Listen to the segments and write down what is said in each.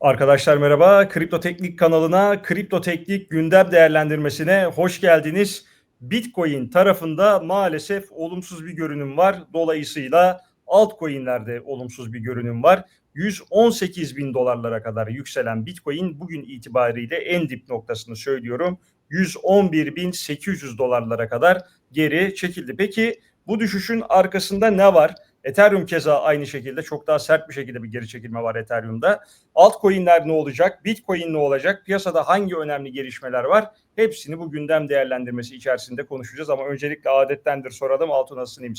Arkadaşlar merhaba. Kripto Teknik kanalına, Kripto Teknik gündem değerlendirmesine hoş geldiniz. Bitcoin tarafında maalesef olumsuz bir görünüm var. Dolayısıyla altcoin'lerde olumsuz bir görünüm var. 118 bin dolarlara kadar yükselen Bitcoin bugün itibariyle en dip noktasını söylüyorum. 111.800 dolarlara kadar geri çekildi. Peki bu düşüşün arkasında ne var? Ethereum keza aynı şekilde çok daha sert bir şekilde bir geri çekilme var Ethereum'da. Altcoin'ler ne olacak? Bitcoin ne olacak? Piyasada hangi önemli gelişmeler var? Hepsini bu gündem değerlendirmesi içerisinde konuşacağız ama öncelikle adettendir soralım. Altun nasılsın iyi?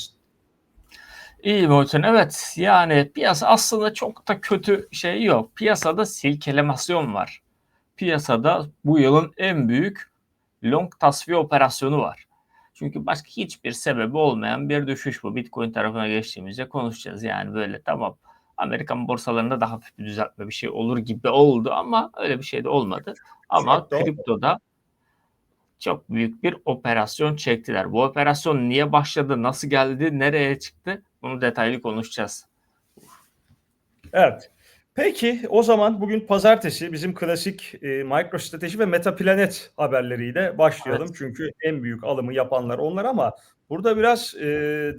İyi Boytun evet yani piyasa aslında çok da kötü şey yok. Piyasada silkelemasyon var. Piyasada bu yılın en büyük long tasfiye operasyonu var. Çünkü başka hiçbir sebebi olmayan bir düşüş bu. Bitcoin tarafına geçtiğimizde konuşacağız. Yani böyle tamam Amerikan borsalarında daha hafif bir düzeltme bir şey olur gibi oldu ama öyle bir şey de olmadı. Ama kriptoda çok büyük bir operasyon çektiler. Bu operasyon niye başladı, nasıl geldi, nereye çıktı bunu detaylı konuşacağız. Evet. Peki o zaman bugün pazartesi bizim klasik e, MicroStrateji ve MetaPlanet haberleriyle başlayalım. Evet. Çünkü en büyük alımı yapanlar onlar ama burada biraz e,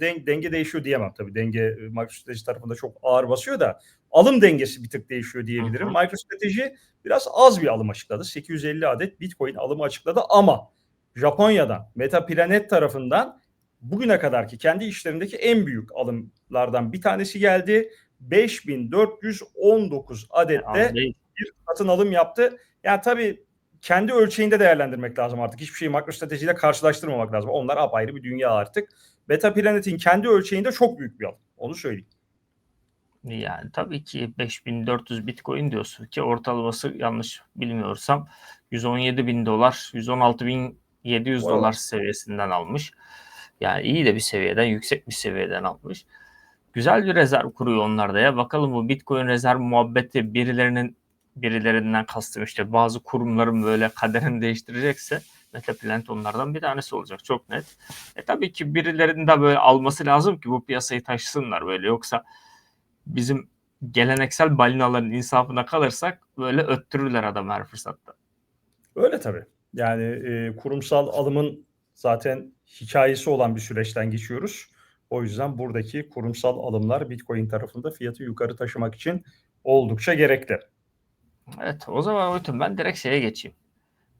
den, denge değişiyor diyemem tabii. Denge e, MicroStrateji tarafında çok ağır basıyor da alım dengesi bir tık değişiyor diyebilirim. Hı hı. MicroStrateji biraz az bir alım açıkladı. 850 adet Bitcoin alımı açıkladı ama Japonya'dan MetaPlanet tarafından bugüne kadarki kendi işlerindeki en büyük alımlardan bir tanesi geldi. 5419 adette bir satın alım yaptı. Yani tabii kendi ölçeğinde değerlendirmek lazım artık. Hiçbir şeyi makro stratejiyle karşılaştırmamak lazım. Onlar apayrı bir dünya artık. Beta Planet'in kendi ölçeğinde çok büyük bir alım. Onu söyleyeyim. Yani tabii ki 5400 Bitcoin diyorsun ki ortalaması yanlış bilmiyorsam 117 bin dolar, 116 bin 700 wow. dolar seviyesinden almış. Yani iyi de bir seviyeden, yüksek bir seviyeden almış. Güzel bir rezerv kuruyor onlar da ya. Bakalım bu Bitcoin rezerv muhabbeti birilerinin birilerinden kastım işte bazı kurumların böyle kaderini değiştirecekse Metaplant onlardan bir tanesi olacak çok net. E tabii ki birilerinin de böyle alması lazım ki bu piyasayı taşısınlar böyle yoksa bizim geleneksel balinaların insafına kalırsak böyle öttürürler adam her fırsatta. Öyle tabii. Yani e, kurumsal alımın zaten hikayesi olan bir süreçten geçiyoruz. O yüzden buradaki kurumsal alımlar Bitcoin tarafında fiyatı yukarı taşımak için oldukça gerekli. Evet o zaman Oytun ben direkt şeye geçeyim.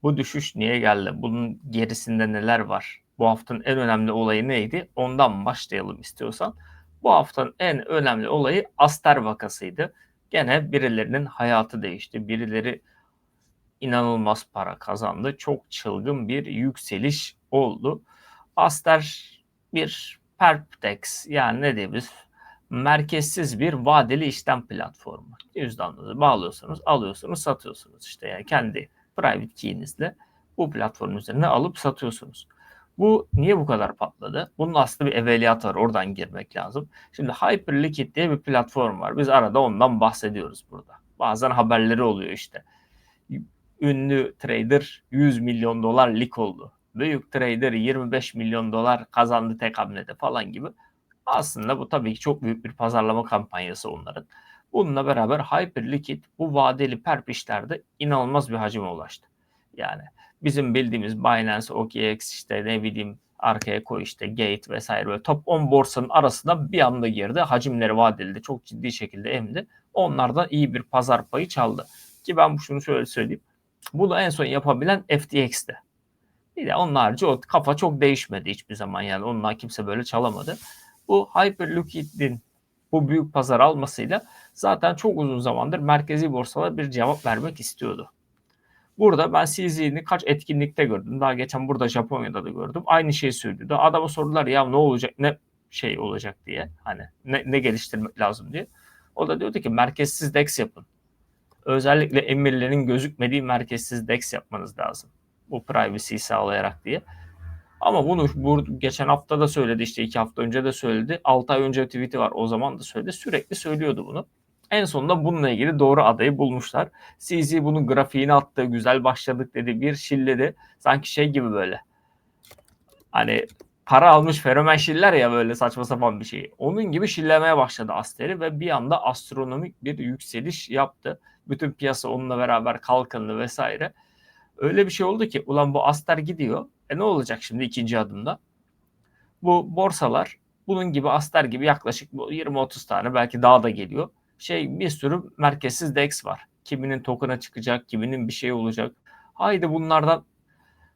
Bu düşüş niye geldi? Bunun gerisinde neler var? Bu haftanın en önemli olayı neydi? Ondan başlayalım istiyorsan. Bu haftanın en önemli olayı Aster vakasıydı. Gene birilerinin hayatı değişti. Birileri inanılmaz para kazandı. Çok çılgın bir yükseliş oldu. Aster bir Perptex yani ne diyebiliriz? Merkezsiz bir vadeli işlem platformu. Cüzdanınızı bağlıyorsunuz, alıyorsunuz, satıyorsunuz. işte yani kendi private key'inizle bu platform üzerine alıp satıyorsunuz. Bu niye bu kadar patladı? Bunun aslında bir evveliyat var. Oradan girmek lazım. Şimdi Hyperliquid diye bir platform var. Biz arada ondan bahsediyoruz burada. Bazen haberleri oluyor işte ünlü trader 100 milyon dolar lik oldu. Büyük trader 25 milyon dolar kazandı tek hamlede falan gibi. Aslında bu tabii ki çok büyük bir pazarlama kampanyası onların. Bununla beraber Hyperliquid bu vadeli perp işlerde inanılmaz bir hacime ulaştı. Yani bizim bildiğimiz Binance, OKX işte ne bileyim arkaya koy işte Gate vesaire böyle top 10 borsanın arasında bir anda girdi. Hacimleri vadeli de çok ciddi şekilde emdi. Onlardan iyi bir pazar payı çaldı. Ki ben şunu şöyle söyleyeyim. Bunu en son yapabilen FTX'ti. Bir de onun harici o kafa çok değişmedi hiçbir zaman yani onunla kimse böyle çalamadı. Bu Hyperliquid'in bu büyük pazar almasıyla zaten çok uzun zamandır merkezi borsalar bir cevap vermek istiyordu. Burada ben CZ'ni kaç etkinlikte gördüm. Daha geçen burada Japonya'da da gördüm. Aynı şeyi söylüyordu. Adama sordular ya ne olacak ne şey olacak diye. Hani ne, ne geliştirmek lazım diye. O da diyordu ki merkezsiz DEX yapın özellikle emirlerin gözükmediği merkezsiz DEX yapmanız lazım. Bu privacy'yi sağlayarak diye. Ama bunu bu geçen hafta da söyledi işte iki hafta önce de söyledi. 6 ay önce tweet'i var o zaman da söyledi. Sürekli söylüyordu bunu. En sonunda bununla ilgili doğru adayı bulmuşlar. CZ bunun grafiğini attı. Güzel başladık dedi. Bir şilledi. Sanki şey gibi böyle. Hani para almış fenomen şiller ya böyle saçma sapan bir şey. Onun gibi şillemeye başladı Aster'i ve bir anda astronomik bir yükseliş yaptı. Bütün piyasa onunla beraber kalkındı vesaire. Öyle bir şey oldu ki ulan bu Aster gidiyor. E ne olacak şimdi ikinci adımda? Bu borsalar bunun gibi Aster gibi yaklaşık 20-30 tane belki daha da geliyor. Şey bir sürü merkezsiz DEX var. Kiminin token'a çıkacak, kiminin bir şey olacak. Haydi bunlardan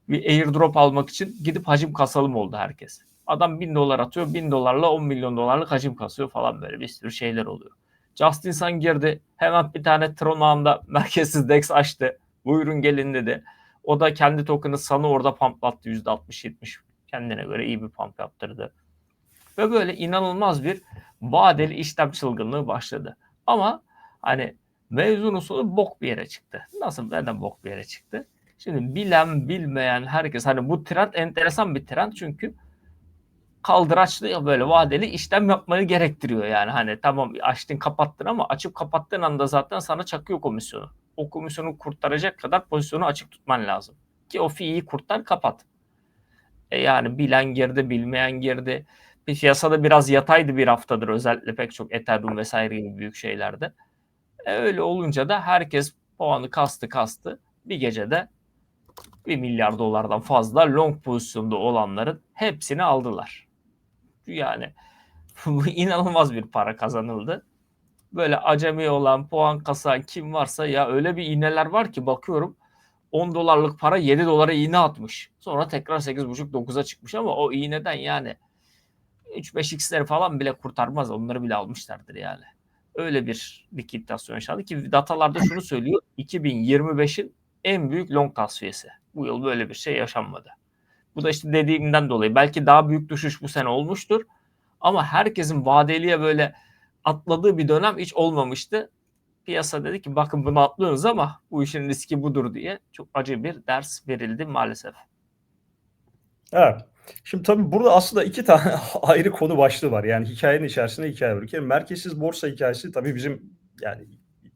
bir airdrop almak için gidip hacim kasalım oldu herkes. Adam 1000 dolar atıyor, 1000 dolarla 10 milyon dolarlık hacim kasıyor falan böyle bir sürü şeyler oluyor. Justin Sun girdi. Hemen bir tane Tron ağında merkezsiz DEX açtı. Buyurun gelin dedi. O da kendi token'ı Sun'ı orada pumplattı %60-70. Kendine göre iyi bir pump yaptırdı. Ve böyle inanılmaz bir vadeli işlem çılgınlığı başladı. Ama hani mevzunun sonu bok bir yere çıktı. Nasıl neden bok bir yere çıktı? Şimdi bilen bilmeyen herkes hani bu trend enteresan bir trend çünkü kaldıraçlı böyle vadeli işlem yapmayı gerektiriyor yani hani tamam açtın kapattın ama açıp kapattığın anda zaten sana çakıyor komisyonu. O komisyonu kurtaracak kadar pozisyonu açık tutman lazım. Ki o fiyi kurtar kapat. E yani bilen girdi bilmeyen girdi. Bir piyasada biraz yataydı bir haftadır özellikle pek çok Ethereum vesaire gibi büyük şeylerde. E öyle olunca da herkes puanı kastı kastı. Bir gecede 1 milyar dolardan fazla long pozisyonda olanların hepsini aldılar. Yani inanılmaz bir para kazanıldı. Böyle acemi olan, puan kasan kim varsa ya öyle bir iğneler var ki bakıyorum 10 dolarlık para 7 dolara iğne atmış. Sonra tekrar 8.5-9'a çıkmış ama o iğneden yani 3-5x'leri falan bile kurtarmaz. Onları bile almışlardır yani. Öyle bir likidasyon yaşandı ki datalarda şunu söylüyor. 2025'in en büyük long tasfiyesi. Bu yıl böyle bir şey yaşanmadı. Bu da işte dediğimden dolayı belki daha büyük düşüş bu sene olmuştur. Ama herkesin vadeliye böyle atladığı bir dönem hiç olmamıştı. Piyasa dedi ki bakın bunu atlıyorsunuz ama bu işin riski budur diye çok acı bir ders verildi maalesef. Evet. Şimdi tabii burada aslında iki tane ayrı konu başlığı var. Yani hikayenin içerisinde hikaye var. Kere merkezsiz borsa hikayesi tabii bizim yani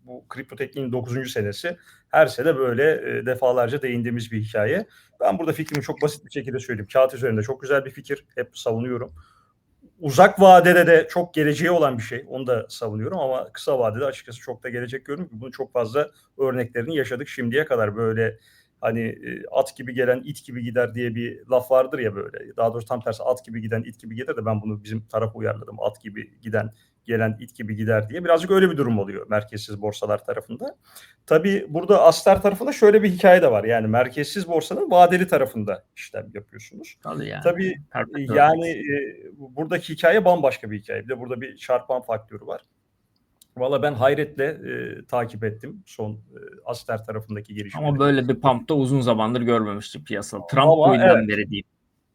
bu kripto tekniğin 9. senesi. Her sene böyle e, defalarca değindiğimiz bir hikaye. Ben burada fikrimi çok basit bir şekilde söyleyeyim. Kağıt üzerinde çok güzel bir fikir. Hep savunuyorum. Uzak vadede de çok geleceği olan bir şey. Onu da savunuyorum ama kısa vadede açıkçası çok da gelecek görünmüyor. Bunun çok fazla örneklerini yaşadık şimdiye kadar böyle hani e, at gibi gelen it gibi gider diye bir laf vardır ya böyle. Daha doğrusu tam tersi at gibi giden it gibi gider de ben bunu bizim tarafa uyarladım. At gibi giden gelen it gibi gider diye. Birazcık öyle bir durum oluyor merkezsiz borsalar tarafında. Tabii burada Aster tarafında şöyle bir hikaye de var. Yani merkezsiz borsanın vadeli tarafında işlem yapıyorsunuz. Tabii yani. Tabii Perfect yani e, buradaki hikaye bambaşka bir hikaye. Bir de burada bir çarpan faktörü var. Valla ben hayretle e, takip ettim son e, Aster tarafındaki gelişmeleri. Ama böyle bir pump'ta uzun zamandır görmemiştik piyasa. Trump Ama evet. beri diyeyim.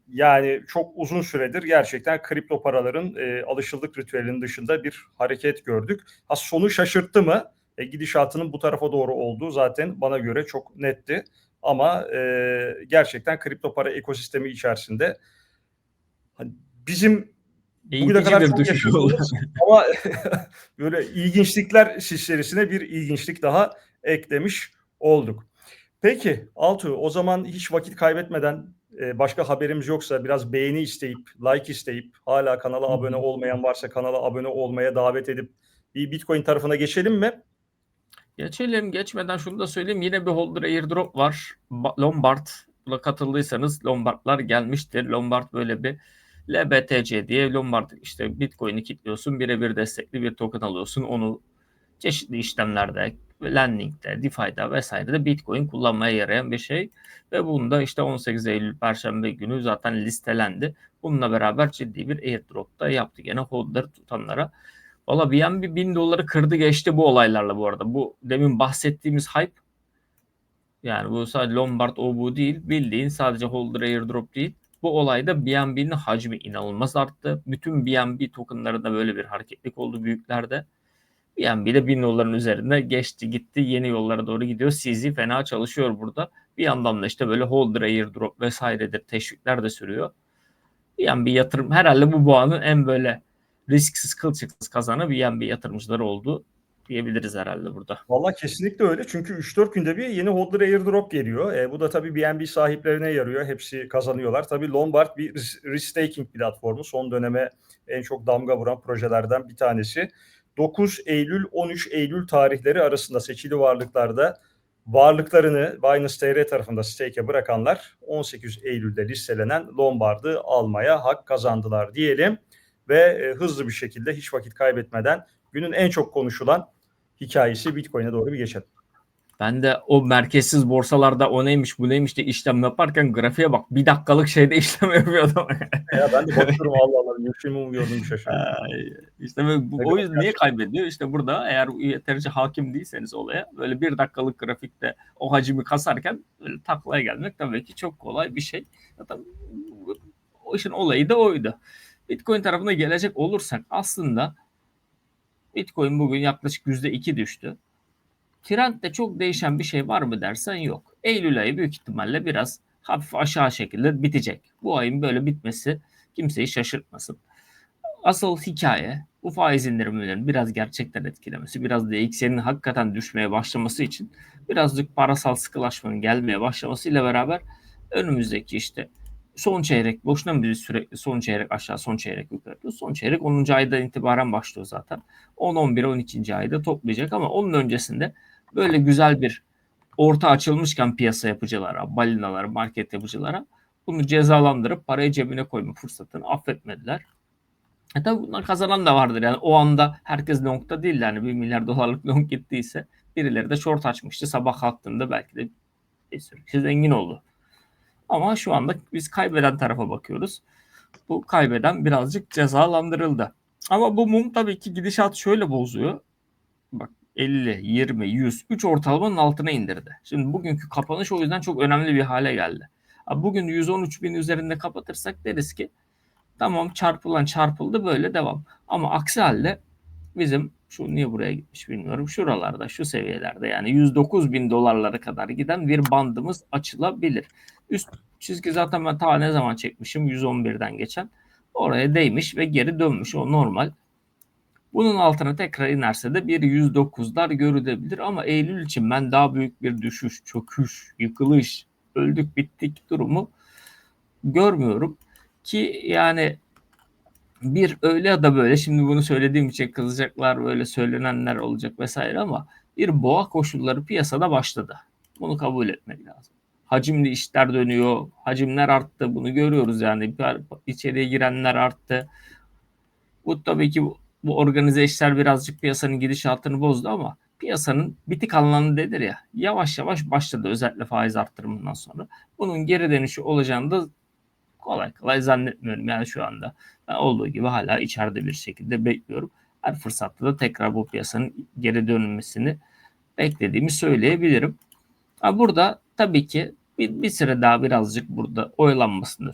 Yani çok uzun süredir gerçekten kripto paraların e, alışıldık ritüelinin dışında bir hareket gördük. Ha sonu şaşırttı mı? E, gidişatının bu tarafa doğru olduğu zaten bana göre çok netti. Ama e, gerçekten kripto para ekosistemi içerisinde hani bizim bugüne kadar bir düşüş oldu. ama böyle ilginçlikler şişerisine bir ilginçlik daha eklemiş olduk. Peki Altuğ o zaman hiç vakit kaybetmeden e, başka haberimiz yoksa biraz beğeni isteyip like isteyip hala kanala abone olmayan varsa kanala abone olmaya davet edip bir Bitcoin tarafına geçelim mi? Geçelim geçmeden şunu da söyleyeyim. Yine bir holder airdrop var. Ba- Lombard. Buna katıldıysanız Lombardlar gelmiştir. Lombard böyle bir LBTC diye Lombard işte Bitcoin'i kilitliyorsun. Birebir destekli bir token alıyorsun. Onu çeşitli işlemlerde, lending'de, DeFi'de vesairede Bitcoin kullanmaya yarayan bir şey. Ve bunda işte 18 Eylül Perşembe günü zaten listelendi. Bununla beraber ciddi bir airdrop da yaptı. Gene holder tutanlara. Valla BNB 1000 doları kırdı geçti bu olaylarla bu arada. Bu demin bahsettiğimiz hype yani bu sadece Lombard o bu değil. Bildiğin sadece holder airdrop değil. Bu olayda BNB'nin hacmi inanılmaz arttı. Bütün BNB tokenlarında böyle bir hareketlik oldu büyüklerde. BNB de 1000 doların üzerinde geçti gitti. Yeni yollara doğru gidiyor. CZ fena çalışıyor burada. Bir yandan da işte böyle holder airdrop vesairedir teşvikler de sürüyor. BNB yatırım herhalde bu boğanın en böyle risksiz kılçıksız kazanı BNB yatırımcıları oldu diyebiliriz herhalde burada. Valla kesinlikle öyle. Çünkü 3-4 günde bir yeni Hodler Airdrop geliyor. E, bu da tabii BNB sahiplerine yarıyor. Hepsi kazanıyorlar. Tabii Lombard bir ris- risk taking platformu. Son döneme en çok damga vuran projelerden bir tanesi. 9 Eylül 13 Eylül tarihleri arasında seçili varlıklarda varlıklarını Binance TR tarafında stake'e bırakanlar 18 Eylül'de listelenen Lombard'ı almaya hak kazandılar diyelim ve e, hızlı bir şekilde hiç vakit kaybetmeden günün en çok konuşulan hikayesi Bitcoin'e doğru bir geçelim. Ben de o merkezsiz borsalarda o neymiş bu neymiş diye işlem yaparken grafiğe bak bir dakikalık şeyde işlem yapıyordum. Ya ben de bakıyorum Allah Allah mı gördüm şaşırdım. İşte böyle bu, o yüzden niye kaybediyor? İşte burada eğer yeterince hakim değilseniz olaya böyle bir dakikalık grafikte o hacmi kasarken böyle taklaya gelmek tabii ki çok kolay bir şey. Zaten o işin olayı da oydu. Bitcoin tarafına gelecek olursak aslında Bitcoin bugün yaklaşık %2 düştü. Trendde çok değişen bir şey var mı dersen yok. Eylül ayı büyük ihtimalle biraz hafif aşağı şekilde bitecek. Bu ayın böyle bitmesi kimseyi şaşırtmasın. Asıl hikaye bu faiz indirimlerinin biraz gerçekten etkilemesi, biraz da XY'nin hakikaten düşmeye başlaması için birazcık parasal sıkılaşmanın gelmeye başlamasıyla beraber önümüzdeki işte son çeyrek, boşuna mı biz sürekli son çeyrek aşağı, son çeyrek yukarı diyoruz? Son çeyrek 10. aydan itibaren başlıyor zaten. 10, 11, 12. ayda toplayacak ama onun öncesinde böyle güzel bir orta açılmışken piyasa yapıcılara, balinalara, market yapıcılara bunu cezalandırıp parayı cebine koyma fırsatını affetmediler. E tabi bunlar kazanan da vardır yani o anda herkes longda değil yani 1 milyar dolarlık long gittiyse birileri de short açmıştı sabah kalktığında belki de bir sürü zengin oldu. Ama şu anda biz kaybeden tarafa bakıyoruz. Bu kaybeden birazcık cezalandırıldı. Ama bu mum tabii ki gidişat şöyle bozuyor. Bak 50, 20, 100, 3 ortalamanın altına indirdi. Şimdi bugünkü kapanış o yüzden çok önemli bir hale geldi. Bugün 113 bin üzerinde kapatırsak deriz ki tamam çarpılan çarpıldı böyle devam. Ama aksi halde bizim şu niye buraya gitmiş bilmiyorum. Şuralarda şu seviyelerde yani 109 bin dolarlara kadar giden bir bandımız açılabilir. Üst çizgi zaten ben ta ne zaman çekmişim 111'den geçen. Oraya değmiş ve geri dönmüş o normal. Bunun altına tekrar inerse de bir 109'lar görülebilir ama Eylül için ben daha büyük bir düşüş, çöküş, yıkılış, öldük bittik durumu görmüyorum. Ki yani bir öyle ya da böyle şimdi bunu söylediğim için kızacaklar böyle söylenenler olacak vesaire ama bir boğa koşulları piyasada başladı. Bunu kabul etmek lazım. Hacimli işler dönüyor. Hacimler arttı. Bunu görüyoruz yani. İçeriye girenler arttı. Bu tabii ki bu, organize işler birazcık piyasanın gidişatını bozdu ama piyasanın bitik anlamı denir ya. Yavaş yavaş başladı özellikle faiz arttırımından sonra. Bunun geri dönüşü olacağını da kolay kolay zannetmiyorum yani şu anda. Ben olduğu gibi hala içeride bir şekilde bekliyorum. Her fırsatta da tekrar bu piyasanın geri dönmesini beklediğimi söyleyebilirim. Ha burada tabii ki bir, bir süre daha birazcık burada oyalanmasında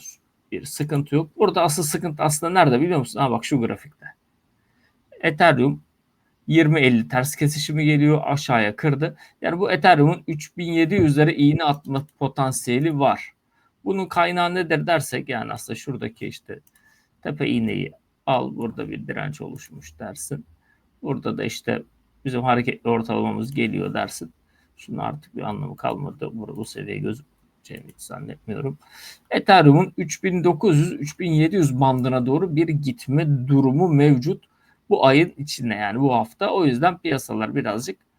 bir sıkıntı yok. Burada asıl sıkıntı aslında nerede biliyor musun? Ha bak şu grafikte. Ethereum 20-50 ters kesişimi geliyor aşağıya kırdı. Yani bu Ethereum'un 3700'lere iğne atma potansiyeli var. Bunun kaynağı nedir dersek yani aslında şuradaki işte tepe iğneyi al burada bir direnç oluşmuş dersin. Burada da işte bizim hareketli ortalamamız geliyor dersin. Şunun artık bir anlamı kalmadı. Bu, bu seviyeye gözükeceğini hiç zannetmiyorum. Ethereum'un 3900-3700 bandına doğru bir gitme durumu mevcut. Bu ayın içinde yani bu hafta. O yüzden piyasalar birazcık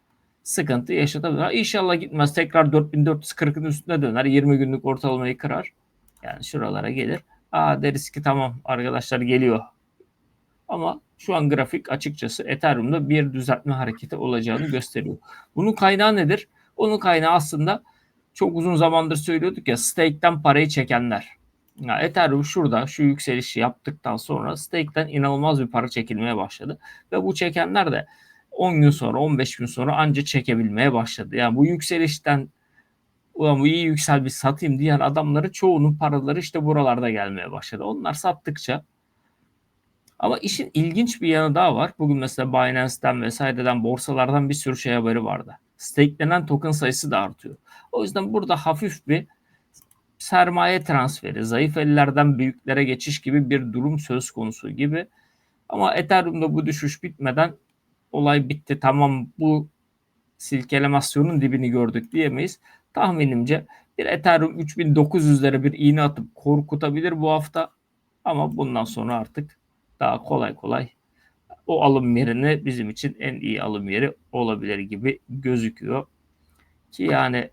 sıkıntı yaşatabilir. İnşallah gitmez. Tekrar 4440'ın üstüne döner. 20 günlük ortalamayı kırar. Yani şuralara gelir. Aa deriz ki tamam arkadaşlar geliyor. Ama şu an grafik açıkçası Ethereum'da bir düzeltme hareketi olacağını gösteriyor. Bunun kaynağı nedir? Onun kaynağı aslında çok uzun zamandır söylüyorduk ya stake'ten parayı çekenler. Ya Ethereum şurada şu yükselişi yaptıktan sonra stake'ten inanılmaz bir para çekilmeye başladı. Ve bu çekenler de 10 gün sonra 15 gün sonra anca çekebilmeye başladı. Yani bu yükselişten ulan bu iyi yüksel bir satayım diyen adamları çoğunun paraları işte buralarda gelmeye başladı. Onlar sattıkça ama işin ilginç bir yanı daha var. Bugün mesela Binance'den vesaireden borsalardan bir sürü şey haberi vardı. Stakelenen token sayısı da artıyor. O yüzden burada hafif bir sermaye transferi, zayıf ellerden büyüklere geçiş gibi bir durum söz konusu gibi. Ama Ethereum'da bu düşüş bitmeden olay bitti tamam bu silkelemasyonun dibini gördük diyemeyiz. Tahminimce bir Ethereum 3900'lere bir iğne atıp korkutabilir bu hafta ama bundan sonra artık daha kolay kolay o alım yerini bizim için en iyi alım yeri olabilir gibi gözüküyor. Ki yani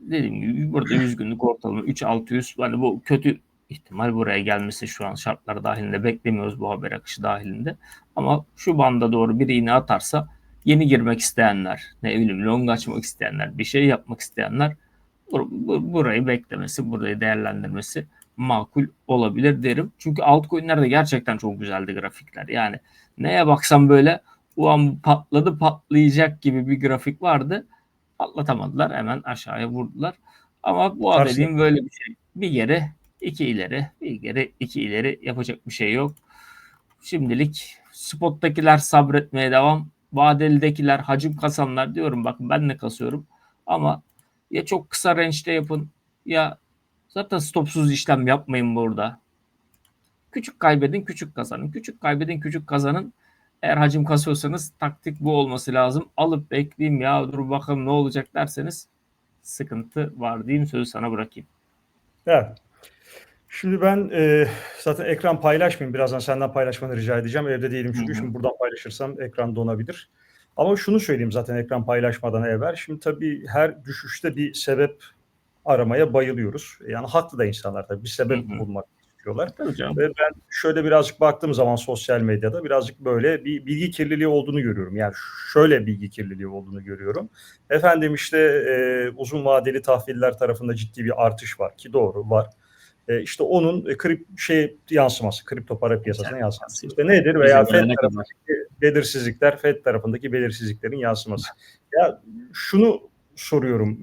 dediğim gibi burada 100 günlük ortalama 3600 hani bu kötü ihtimal buraya gelmesi şu an şartlar dahilinde beklemiyoruz bu haber akışı dahilinde. Ama şu banda doğru bir iğne atarsa yeni girmek isteyenler, ne bileyim long açmak isteyenler, bir şey yapmak isteyenler burayı beklemesi, burayı değerlendirmesi makul olabilir derim. Çünkü altcoin'lerde gerçekten çok güzeldi grafikler. Yani neye baksam böyle ulan patladı patlayacak gibi bir grafik vardı. Patlatamadılar hemen aşağıya vurdular. Ama bu haberin böyle bir şey bir yere 2 ileri, 1 geri, 2 ileri yapacak bir şey yok. Şimdilik spottakiler sabretmeye devam. Vadelidekiler, hacim kasanlar diyorum bakın ben de kasıyorum. Ama ya çok kısa range'de yapın ya zaten stopsuz işlem yapmayın burada. Küçük kaybedin, küçük kazanın. Küçük kaybedin, küçük kazanın. Eğer hacim kasıyorsanız taktik bu olması lazım. Alıp bekleyeyim ya dur bakalım ne olacak derseniz sıkıntı var diyeyim sözü sana bırakayım. Evet. Şimdi ben e, zaten ekran paylaşmayayım. Birazdan senden paylaşmanı rica edeceğim. Evde değilim çünkü Hı hı. şimdi buradan paylaşırsam ekran donabilir. Ama şunu söyleyeyim zaten ekran paylaşmadan evvel. Şimdi tabii her düşüşte bir sebep aramaya bayılıyoruz. Yani haklı da insanlar tabii bir sebep Hı hı. bulmak istiyorlar. Tabii canım. Ve ben şöyle birazcık baktığım zaman sosyal medyada birazcık böyle bir bilgi kirliliği olduğunu görüyorum. Yani şöyle bilgi kirliliği olduğunu görüyorum. Efendim işte e, uzun vadeli tahviller tarafında ciddi bir artış var ki doğru var. E, işte onun e, krip şey yansıması, kripto para piyasasına yansıması. İşte nedir veya FED tarafındaki belirsizlikler, FED tarafındaki belirsizliklerin yansıması. Ya şunu soruyorum,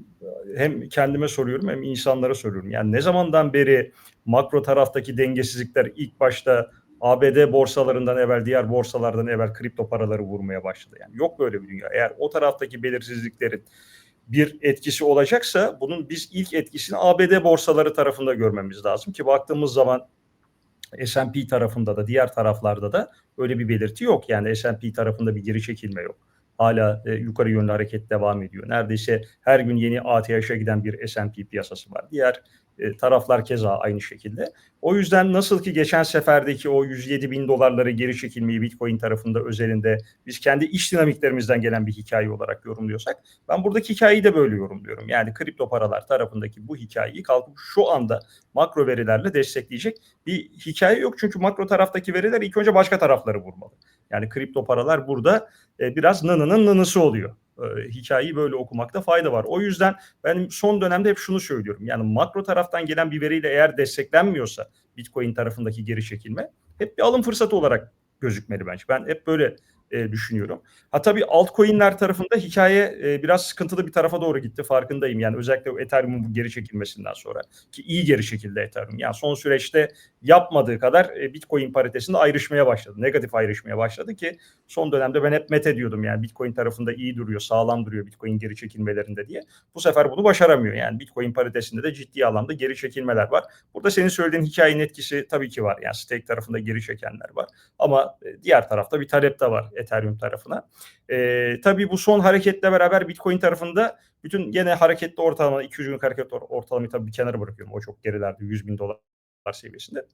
hem kendime soruyorum hem insanlara soruyorum. Yani ne zamandan beri makro taraftaki dengesizlikler ilk başta ABD borsalarından evvel diğer borsalardan evvel kripto paraları vurmaya başladı. Yani yok böyle bir dünya. Eğer o taraftaki belirsizliklerin bir etkisi olacaksa bunun biz ilk etkisini ABD borsaları tarafında görmemiz lazım ki baktığımız zaman S&P tarafında da diğer taraflarda da öyle bir belirti yok. Yani S&P tarafında bir geri çekilme yok. Hala e, yukarı yönlü hareket devam ediyor. Neredeyse her gün yeni ATH'e giden bir S&P piyasası var. Diğer e, taraflar keza aynı şekilde. O yüzden nasıl ki geçen seferdeki o 107 bin dolarları geri çekilmeyi Bitcoin tarafında özelinde biz kendi iş dinamiklerimizden gelen bir hikaye olarak yorumluyorsak ben buradaki hikayeyi de böyle yorumluyorum. Yani kripto paralar tarafındaki bu hikayeyi kalkıp şu anda makro verilerle destekleyecek bir hikaye yok. Çünkü makro taraftaki veriler ilk önce başka tarafları vurmalı. Yani kripto paralar burada e, biraz nınının nınısı oluyor. E, hikayeyi böyle okumakta fayda var. O yüzden ben son dönemde hep şunu söylüyorum. Yani makro taraftan gelen bir veriyle eğer desteklenmiyorsa Bitcoin tarafındaki geri çekilme hep bir alım fırsatı olarak gözükmeli bence. Ben hep böyle e, düşünüyorum. Ha tabii altcoin'ler tarafında hikaye e, biraz sıkıntılı bir tarafa doğru gitti farkındayım. Yani özellikle Ethereum'un geri çekilmesinden sonra ki iyi geri çekildi Ethereum. Yani son süreçte yapmadığı kadar e, Bitcoin paritesinde ayrışmaya başladı. Negatif ayrışmaya başladı ki son dönemde ben hep met ediyordum yani Bitcoin tarafında iyi duruyor, sağlam duruyor Bitcoin geri çekilmelerinde diye. Bu sefer bunu başaramıyor. Yani Bitcoin paritesinde de ciddi anlamda geri çekilmeler var. Burada senin söylediğin hikayenin etkisi tabii ki var. Yani stake tarafında geri çekenler var. Ama e, diğer tarafta bir talep de var Ethereum tarafına. E, tabii bu son hareketle beraber Bitcoin tarafında bütün gene hareketli ortalama 200 günlük hareket or- ortalamayı tabii bir kenara bırakıyorum. O çok gerilerde 100 bin dolar seviyesinde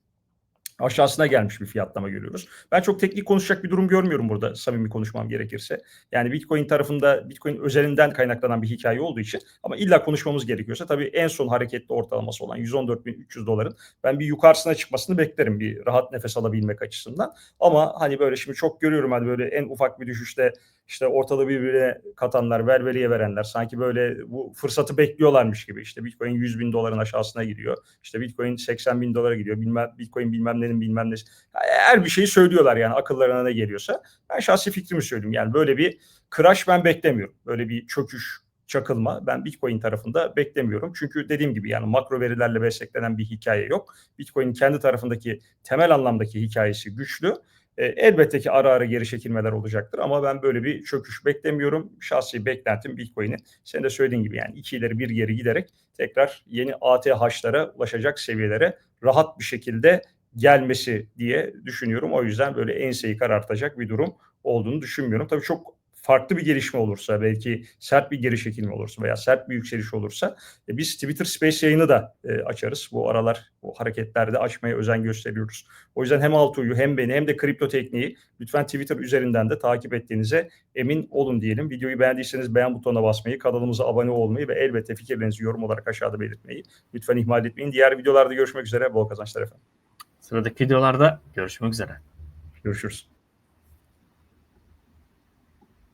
aşağısına gelmiş bir fiyatlama görüyoruz. Ben çok teknik konuşacak bir durum görmüyorum burada samimi konuşmam gerekirse. Yani Bitcoin tarafında Bitcoin özelinden kaynaklanan bir hikaye olduğu için ama illa konuşmamız gerekiyorsa tabii en son hareketli ortalaması olan 114.300 doların ben bir yukarısına çıkmasını beklerim bir rahat nefes alabilmek açısından. Ama hani böyle şimdi çok görüyorum hani böyle en ufak bir düşüşte işte ortada birbirine katanlar, velveliye verenler sanki böyle bu fırsatı bekliyorlarmış gibi. İşte Bitcoin 100 bin doların aşağısına gidiyor. İşte Bitcoin 80 bin dolara gidiyor. Bilmem, Bitcoin bilmem nenin bilmem nesi. Her bir şeyi söylüyorlar yani akıllarına ne geliyorsa. Ben şahsi fikrimi söyleyeyim. Yani böyle bir crash ben beklemiyorum. Böyle bir çöküş, çakılma ben Bitcoin tarafında beklemiyorum. Çünkü dediğim gibi yani makro verilerle beslenen bir hikaye yok. Bitcoin'in kendi tarafındaki temel anlamdaki hikayesi güçlü. E, elbette ki ara ara geri çekilmeler olacaktır ama ben böyle bir çöküş beklemiyorum. Şahsi beklentim Bitcoin'in senin de söylediğin gibi yani iki ileri bir geri giderek tekrar yeni ATH'lara ulaşacak seviyelere rahat bir şekilde gelmesi diye düşünüyorum. O yüzden böyle enseyi karartacak bir durum olduğunu düşünmüyorum. Tabii çok farklı bir gelişme olursa, belki sert bir geri çekilme olursa veya sert bir yükseliş olursa e, biz Twitter Space yayını da e, açarız. Bu aralar bu hareketlerde açmaya özen gösteriyoruz. O yüzden hem Altuğ'yu hem beni hem de kripto tekniği lütfen Twitter üzerinden de takip ettiğinize emin olun diyelim. Videoyu beğendiyseniz beğen butonuna basmayı, kanalımıza abone olmayı ve elbette fikirlerinizi yorum olarak aşağıda belirtmeyi lütfen ihmal etmeyin. Diğer videolarda görüşmek üzere. Bol kazançlar efendim. Sıradaki videolarda görüşmek üzere. Görüşürüz.